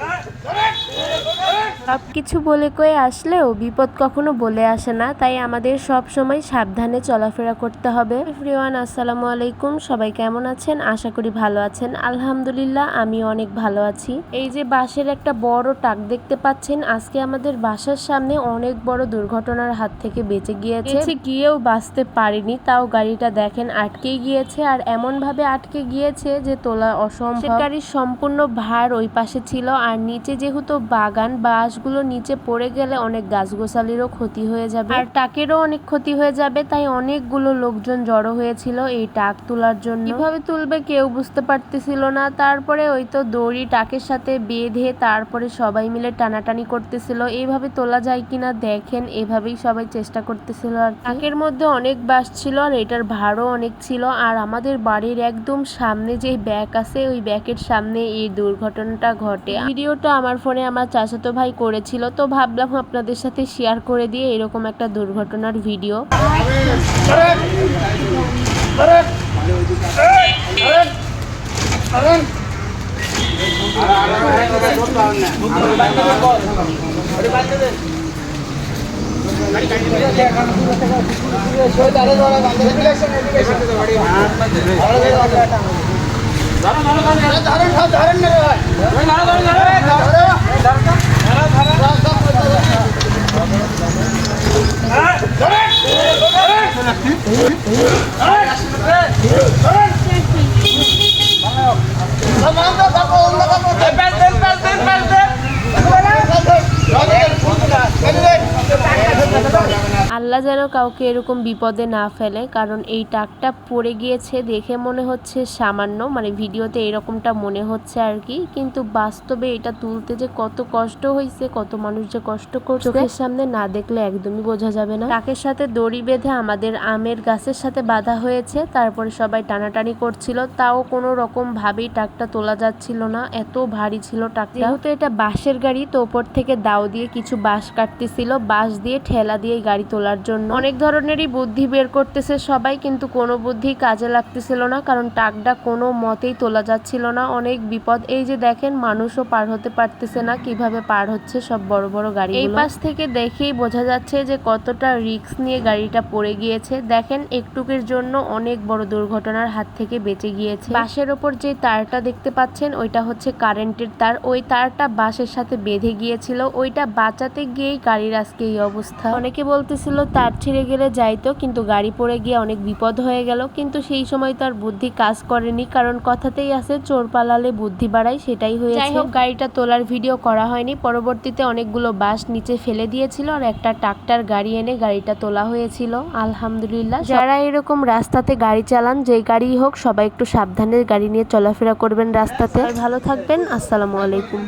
Đấy. সব কিছু বলে কয়ে আসলেও বিপদ কখনো বলে আসে না তাই আমাদের সব সময় সাবধানে চলাফেরা করতে হবে। এভরিওয়ান আসসালামু আলাইকুম সবাই কেমন আছেন? আশা করি ভালো আছেন। আলহামদুলিল্লাহ আমি অনেক ভালো আছি। এই যে বাসের একটা বড় টাক দেখতে পাচ্ছেন আজকে আমাদের বাসার সামনে অনেক বড় দুর্ঘটনার হাত থেকে বেঁচে গিয়েছে। গিয়েও বাঁচতে পারিনি তাও গাড়িটা দেখেন আটকে গিয়েছে আর এমন ভাবে আটকে গিয়েছে যে তোলা অসম্ভব। গাড়ির সম্পূর্ণ ভার ওই পাশে ছিল আর নিচে যেহেতু বাগান বাঁশগুলো নিচে পড়ে গেলে অনেক গাছগোছালিরও ক্ষতি হয়ে যাবে। আর টাকেরও অনেক ক্ষতি হয়ে যাবে, তাই অনেকগুলো লোকজন জড়ো হয়েছিল এই টাক তোলার জন্য। কীভাবে তুলবে কেউ বুঝতে পারতেছিল না। তারপরে ওই তো দড়ি টাকের সাথে বেঁধে তারপরে সবাই মিলে টানাটানি করতেছিল। এইভাবে তোলা যায় কিনা দেখেন, এভাবেই সবাই চেষ্টা করতেছিল আর টাকের মধ্যে অনেক বাস ছিল আর এটার ভারও অনেক ছিল। আর আমাদের বাড়ির একদম সামনে যে ব্যাগ আছে, ওই ব্যাগের সামনে এই দুর্ঘটনাটা ঘটে। ভিডিওটা আমার ফোনে আমার চাচাতো ভাই করেছিল তো ভাবলাম আপনাদের সাথে শেয়ার করে দিয়ে এরকম একটা দুর্ঘটনার ভিডিও ¡Uy! আল্লাহ যেন কাউকে এরকম বিপদে না ফেলে, কারণ এই টাকটা পড়ে গিয়েছে দেখে মনে হচ্ছে সামান্য মানে ভিডিওতে এরকমটা মনে হচ্ছে আর কি। কিন্তু বাস্তবে এটা তুলতে যে কত কষ্ট হয়েছে কত মানুষ যে কষ্ট করছে, চোখের সামনে না দেখলে একদমই বোঝা যাবে না। টাকের সাথে দড়ি বেঁধে আমাদের আমের গাছের সাথে বাঁধা হয়েছে, তারপরে সবাই টানাটানি করছিল, তাও কোনো রকম ভাবেই টাকটা তোলা যাচ্ছিল না, এত ভারী ছিল টাকটা। যেহেতু এটা বাঁশের গাড়ি, তো ওপর থেকে দাও দিয়ে কিছু বাঁশ কাটতেছিল, বাঁশ দিয়ে ঠেলা দিয়ে গাড়ি গাড়ি তোলার জন্য। অনেক ধরনেরই বুদ্ধি বের করতেছে সবাই, কিন্তু কোনো বুদ্ধি কাজে লাগতেছিল না, কারণ টাকটা কোনো মতেই তোলা যাচ্ছিল না। অনেক বিপদ। এই যে দেখেন, মানুষও পার হতে পারতেছে না, কীভাবে পার হচ্ছে সব বড় বড় গাড়ি এই পাশ থেকে দেখেই বোঝা যাচ্ছে যে কতটা রিস্ক নিয়ে গাড়িটা পড়ে গিয়েছে। দেখেন, একটুকের জন্য অনেক বড় দুর্ঘটনার হাত থেকে বেঁচে গিয়েছে। বাসের ওপর যে তারটা দেখতে পাচ্ছেন, ওইটা হচ্ছে কারেন্টের তার। ওই তারটা বাসের সাথে বেঁধে গিয়েছিল। ওইটা বাঁচাতে গিয়েই গাড়ির আজকে এই অবস্থা। অনেকে বলতেছিল তার ছিঁড়ে গেলে যাইতো কিন্তু গাড়ি পড়ে গিয়ে অনেক বিপদ হয়ে গেল। কিন্তু সেই সময় তার বুদ্ধি কাজ করেনি কারণ কথাতেই আছে চোর পালালে বুদ্ধি বাড়ায় সেটাই হয়েছে। যাই হোক গাড়িটা তোলার ভিডিও করা হয়নি। পরবর্তীতে অনেকগুলো বাস নিচে ফেলে দিয়েছিল আর একটা ট্রাক্টর গাড়ি এনে গাড়িটা তোলা হয়েছিল। আলহামদুলিল্লাহ যারা এরকম রাস্তাতে গাড়ি চালান যে গাড়ি হোক সবাই একটু সাবধানে গাড়ি নিয়ে চলাফেরা করবেন রাস্তাতে। ভালো থাকবেন। আসসালামু আলাইকুম।